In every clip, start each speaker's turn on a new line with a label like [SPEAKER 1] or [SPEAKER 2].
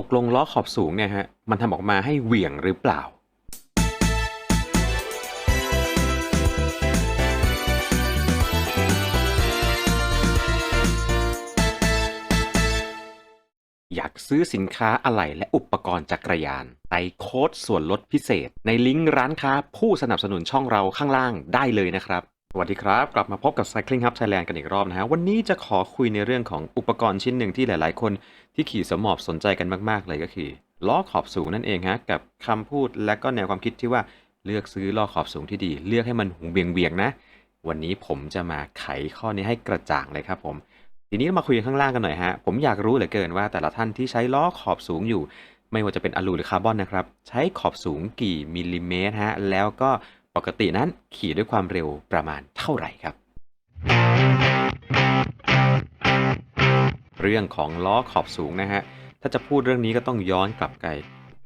[SPEAKER 1] ตกลงล้อขอบสูงเนี่ยฮะ มันทำออกมาให้เหวี่ยงหรือเปล่า อยากซื้อสินค้าอะไหล่และอุปกรณ์จักรยานใส่โค้ดส่วนลดพิเศษ ในลิงก์ร้านค้าผู้สนับสนุนช่องเราข้างล่างได้เลยนะครับ สวัสดีครับ กลับมาพบกับ Cycling Hub Thailand กันอีกรอบนะฮะ วันนี้จะขอคุยในเรื่องของอุปกรณ์ชิ้นหนึ่งที่หลาย ๆ คนที่ขี่สมอบสนใจกันมาก ๆ เลยก็คือ ล้อขอบสูงนั่นเองฮะ กับคำพูดและก็แนวความคิดที่ว่าเลือกซื้อล้อขอบสูงที่ดี เลือกให้มันหูเบียงเบียงๆนะ วันนี้ผมจะมาไขข้อนี้ให้กระจ่างเลยครับผม ทีนี้มาคุยกันข้างล่างกันหน่อยฮะ ผมอยากรู้เหลือเกินว่าแต่ละท่านที่ใช้ล้อขอบสูงอยู่ ไม่ว่าจะเป็นอลูหรือคาร์บอนนะครับ ใช้ขอบสูงกี่มิลลิเมตรฮะ แล้วก็ ปกตินั้นขี่ด้วยความเร็วประมาณเท่าไหร่ครับ เรื่องของล้อขอบสูงนะฮะ ถ้าจะพูดเรื่องนี้ก็ต้องย้อนกลับไป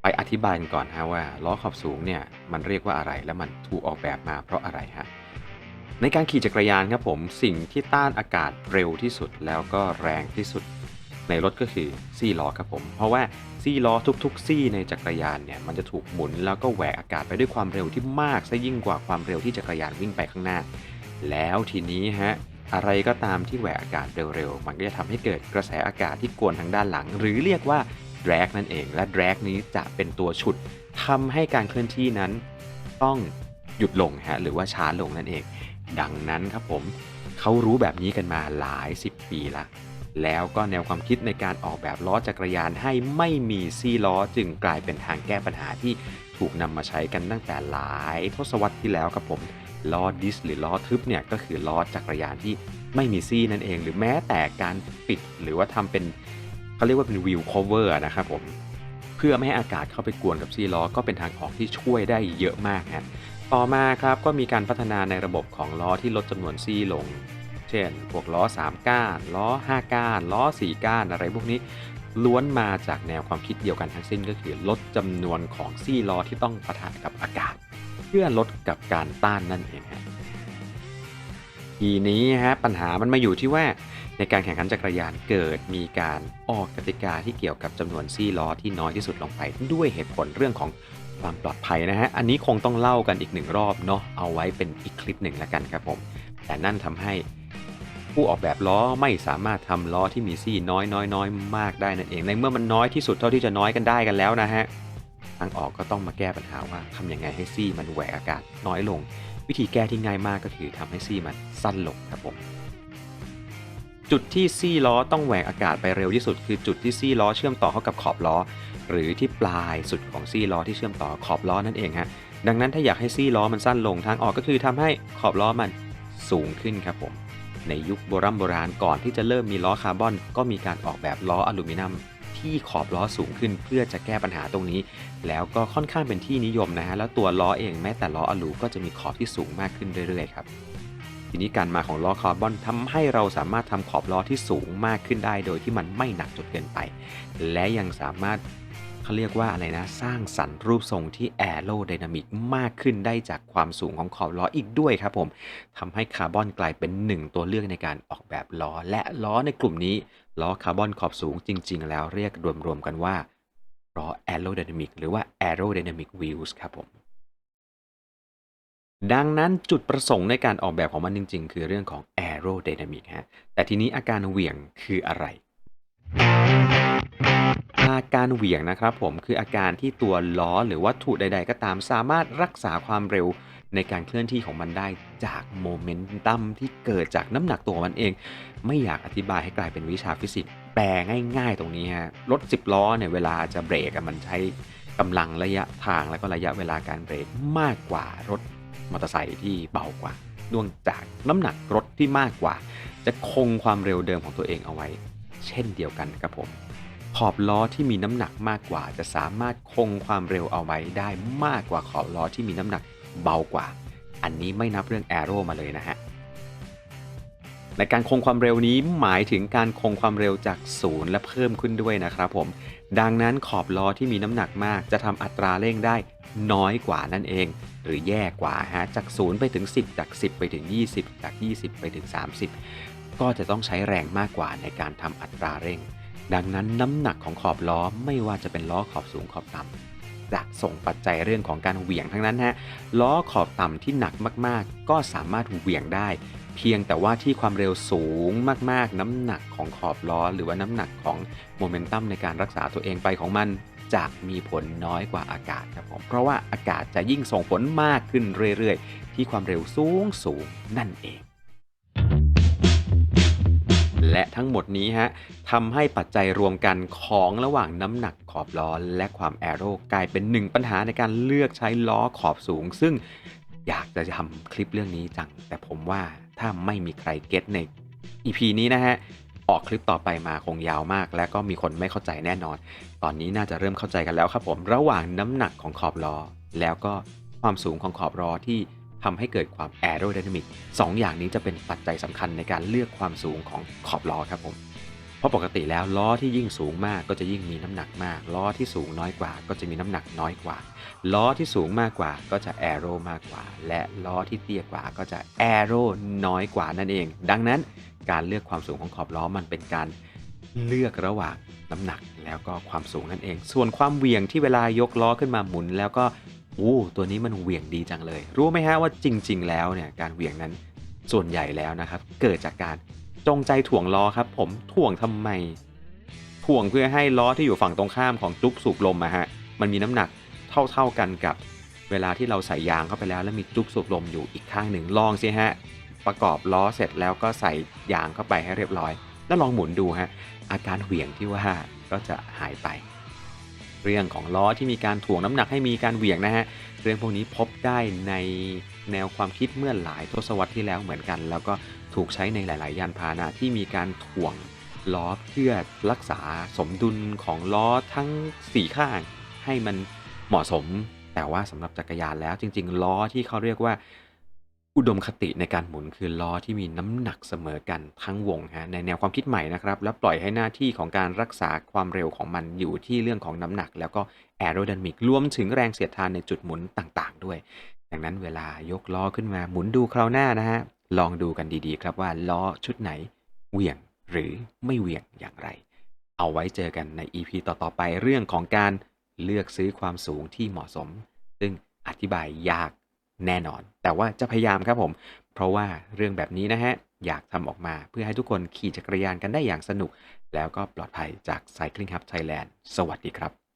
[SPEAKER 1] ไปอธิบายกันก่อนฮะว่าล้อขอบสูงเนี่ยมันเรียกว่าอะไรและมันถูกออกแบบมาเพราะอะไรฮะในการขี่จักรยานครับผมสิ่งที่ต้านอากาศเร็วที่สุดแล้วก็แรงที่สุด ในรถก็คือซี่ล้อครับผม เพราะว่าซี่ล้อทุก ๆ ซี่ในจักรยานเนี่ยมันจะถูกหมุนแล้วก็แหวกอากาศไปด้วยความเร็วที่มากซะยิ่งกว่าความเร็วที่จักรยานวิ่งไปข้างหน้า แล้วทีนี้ฮะอะไรก็ตามที่แหวกอากาศเร็วๆ มันก็จะทำให้เกิดกระแสอากาศที่กวนทางด้านหลัง หรือเรียกว่า drag นั่นเอง และ drag นี้จะเป็นตัวฉุดทำให้การเคลื่อนที่นั้น ต้องหยุดลงฮะหรือว่าช้าลงนั่นเอง ดังนั้นครับผมเขารู้แบบนี้กันมาหลาย 10 ปีละ แล้วก็แนวความคิดในการออกแบบล้อจักรยานให้ไม่มีซี่ล้อจึงกลายเป็นทางแก้ปัญหาที่ถูกนำมาใช้กันตั้งแต่หลายทศวรรษที่แล้วครับผมล้อดิสหรือล้อทึบเนี่ยก็คือล้อจักรยานที่ไม่มีซี่นั่นเอง หรือแม้แต่การปิดหรือว่าทำเป็นเขาเรียกว่าเป็นวิวคอเวอร์นะครับผมเพื่อไม่ให้อากาศเข้าไปกวนกับซี่ล้อก็เป็นทางออกที่ช่วยได้เยอะมากฮะต่อมาครับก็มีการพัฒนาในระบบของล้อที่ลดจำนวนซี่ลง เช่น พวกล้อ 3 ก้าน ล้อ 5 ก้าน ล้อ 4 ก้าน อะไรพวกนี้ ล้วนมาจากแนวความคิดเดียวกันทั้งสิ้นก็คือลดจำนวนของซี่ล้อที่ต้องปะทะกับอากาศ เพื่อลดกับการต้านนั่นเองฮะทีนี้ฮะปัญหามันมาอยู่ที่ว่าในการแข่งขันจักรยานเกิดมีการออกกติกาที่เกี่ยวกับจำนวนซี่ล้อที่น้อยที่สุดลงไป ด้วยเหตุผลเรื่องของความปลอดภัยนะฮะ อันนี้คงต้องเล่ากันอีกหนึ่งรอบเนาะ เอาไว้เป็นอีกคลิปหนึ่งแล้วกันครับผม แต่นั่นทำให้ ผู้ออกแบบล้อไม่สามารถทำล้อที่มีซี่น้อยน้อยน้อยมากได้นั่นเอง ในเมื่อมันน้อยที่สุดเท่าที่จะน้อยกันได้กันแล้วนะฮะ ทางออกก็ต้องมาแก้ปัญหาว่าทำยังไงให้ซี่มันแหวกอากาศน้อยลง วิธีแก้ที่ง่ายมากก็คือทำให้ซี่มันสั้นลงครับผมจุดที่ซี่ล้อต้องแหวกอากาศไปเร็วที่สุด คือจุดที่ซี่ล้อเชื่อมต่อเข้ากับขอบล้อ หรือที่ปลายสุดของซี่ล้อที่เชื่อมต่อขอบล้อนั่นเองฮะดังนั้นถ้าอยากให้ซี่ล้อมันสั้นลงทางออกก็คือทำให้ขอบล้อมันสูงขึ้นครับผม ในยุคโบรโบราณก่อนที่จะเริ่มมีล้อคาร์บอน ก็มีการออกแบบล้ออลูมิเนียมที่ขอบล้อสูงขึ้นเพื่อจะแก้ปัญหาตรงนี้ แล้วก็ค่อนข้างเป็นที่นิยมนะฮะ แล้วตัวล้อเองแม้แต่ล้ออลูก็จะมีขอบที่สูงมากขึ้นเรื่อยๆครับ ทีนี้การมาของล้อคาร์บอนทำให้เราสามารถทำขอบล้อที่สูงมากขึ้นได้ โดยที่มันไม่หนักจนเกินไป และยังสามารถ เขาเรียกว่าอะไรนะ สร้างสรรค์รูปทรงที่แอโรไดนามิกมากขึ้นได้จากความสูงของขอบล้ออีกด้วยครับผมทำให้คาร์บอนกลายเป็นหนึ่งตัวเลือกในการออกแบบล้อ และล้อในกลุ่มนี้ ล้อคาร์บอนขอบสูงจริง ๆ แล้วเรียกรวมๆกันว่าล้อแอโรไดนามิกหรือว่า aerodynamic wheels ครับผมดังนั้นจุดประสงค์ในการออกแบบของมันจริง ๆ คือเรื่องของ aerodynamic ฮะ แต่ทีนี้อาการเหวี่ยงคืออะไร อาการเหวี่ยงนะครับผมคืออาการที่ตัวล้อหรือวัตถุใด ๆ ก็ตามสามารถรักษาความเร็วในการเคลื่อนที่ของมันได้จากโมเมนตัมที่เกิดจากน้ำหนักตัวมันเอง ไม่อยากอธิบายให้กลายเป็นวิชาฟิสิกส์แปลง่าย ๆ ตรงนี้ฮะรถ 10 ล้อเนี่ยเวลาจะเบรกมันใช้กำลังระยะทางแล้วก็ระยะเวลาการเบรกมากกว่ารถมอเตอร์ไซค์ที่เบากว่าเนื่งจากน้ำหนักรถที่มากกว่า จะคงความเร็วเดิมของตัวเองเอาไว้ เช่นเดียวกันครับผม ขอบล้อที่มีน้ำหนักมากกว่า จะสามารถคงความเร็วเอาไว้ได้มากกว่าขอบล้อที่มีน้ำหนักเบากว่า อันนี้ไม่นับเรื่องแอโร่มาเลยนะฮะในการคงความเร็วนี้หมายถึงการคงความเร็วจากศูนย์และเพิ่มขึ้นด้วยนะครับผม ดังนั้นขอบล้อที่มีน้ำหนักมากจะทำอัตราเร่งได้น้อยกว่านั่นเอง หรือแย่กว่าฮะจาก0ไปถึง 10 จาก 10 ไปถึง 20 จาก 20 ไปถึง 30 ก็จะต้องใช้แรงมากกว่าในการทำอัตราเร่ง ดังนั้นน้ำหนักของขอบล้อไม่ว่าจะเป็นล้อขอบสูงขอบต่ำจะส่งปัจจัยเรื่องของการเหวี่ยงทั้งนั้นฮะล้อขอบต่ำที่หนักมากๆ ก็สามารถเหวี่ยงได้ เพียงแต่ว่าที่ความเร็วสูงมากๆ น้ำหนักของขอบล้อ หรือว่าน้ำหนักของโมเมนตัมในการรักษาตัวเองไปของมันจะมีผลน้อยกว่าอากาศครับผมเพราะว่าอากาศจะยิ่งส่งผลมากขึ้นเรื่อยๆ ที่ความเร็วสูงสูงนั่นเอง และทั้งหมดนี้ฮะทำให้ปัจจัยรวมกันของระหว่างน้ำหนักขอบล้อและความแอโร่กลายเป็นหนึ่งปัญหาในการเลือกใช้ล้อขอบสูง ซึ่งอยากจะทำคลิปเรื่องนี้จัง แต่ผมว่าถ้าไม่มีใครเก็ตใน EP นี้นะฮะออกคลิปต่อไปมาคงยาวมาก และก็มีคนไม่เข้าใจแน่นอน ตอนนี้น่าจะเริ่มเข้าใจกันแล้วครับผม ระหว่างน้ำหนักของขอบล้อ แล้วก็ความสูงของขอบล้อที่ ทำให้เกิดความแอโร d y นามิกสองอย่างนี้จะเป็นปัจจัยสำคัญในการเลือกความสูงของขอบล้อครับผม เพราะปกติแล้วล้อที่ยิ่งสูงมากก็จะยิ่งมีน้ำหนักมาก ล้อที่สูงน้อยกว่า ก็จะมีน้ำหนักน้อยกว่า ล้อที่สูงมากกว่าก็จะแอโรมากกว่า และล้อที่เตี้ยกว่าก็จะแอโรน้อยกว่านั่นเอง ดังนั้นการเลือกความสูงของขอบล้อมันเป็นการเลือกระหว่างน้ำหนักแล้วก็ความสูงนั่นเอง ส่วนความเหวี่ยงที่เวลายกล้อขึ้นมาหมุน แล้วก็ โอ้ตัวนี้มันเหวี่ยงดีจังเลย รู้ไหมฮะว่าจริง ๆ แล้วเนี่ยการเหวี่ยงนั้นส่วนใหญ่แล้วนะครับ เกิดจากการจงใจถ่วงล้อครับ ผมถ่วงทำไมถ่วงเพื่อให้ล้อที่อยู่ฝั่งตรงข้ามของจุกสูบลมอะฮะมันมีน้ำหนักเท่าๆกันกับเวลาที่เราใส่ยางเข้าไปแล้วแล้วมีจุกสูบลมอยู่อีกข้างหนึ่งลองสิฮะประกอบล้อเสร็จแล้วก็ใส่ยางเข้าไปให้เรียบร้อย แล้วลองหมุนดูฮะอาการเหวี่ยงที่ว่าก็จะหายไป เรื่องของล้อที่มีการถ่วงน้ำหนักให้มีการเหวี่ยงนะฮะเรื่องพวกนี้พบได้ในแนวความคิดเมื่อหลายทศวรรษที่แล้วเหมือนกัน แล้วก็ถูกใช้ในหลาย ๆ ยานพาหนะที่มีการถ่วงล้อเพื่อรักษาสมดุลของล้อทั้ง 4 ข้าง ให้มันเหมาะสม แต่ว่าสำหรับจักรยานแล้วจริง ๆ ล้อที่เขาเรียกว่า อุดมคติในการหมุนคือล้อที่มีน้ำหนักเสมอกันทั้งวงฮะในแนวความคิดใหม่นะครับ แล้วปล่อยให้หน้าที่ของการรักษาความเร็วของมันอยู่ที่เรื่องของน้ำหนัก แล้วก็แอโร d y นามิกรวมถึงแรงเสียดทานในจุดหมุนต่าง ๆ ด้วย ดังนั้นเวลายกล้อขึ้นมาหมุนดูคราวหน้านะฮะลองดูกันดีๆ ครับว่าล้อชุดไหนเหวี่ยงหรือไม่เหวี่ยงอย่างไร เอาไว้เจอกันใน EP ต่อๆไปเรื่องของการเลือกซื้อความสูงที่เหมาะสม ซึ่งอธิบายยาก แน่นอน แต่ว่าจะพยายามครับผม เพราะว่าเรื่องแบบนี้นะฮะ อยากทำออกมาเพื่อให้ทุกคนขี่จักรยานกันได้อย่างสนุก แล้วก็ปลอดภัยจาก Cycling Hub Thailand สวัสดีครับ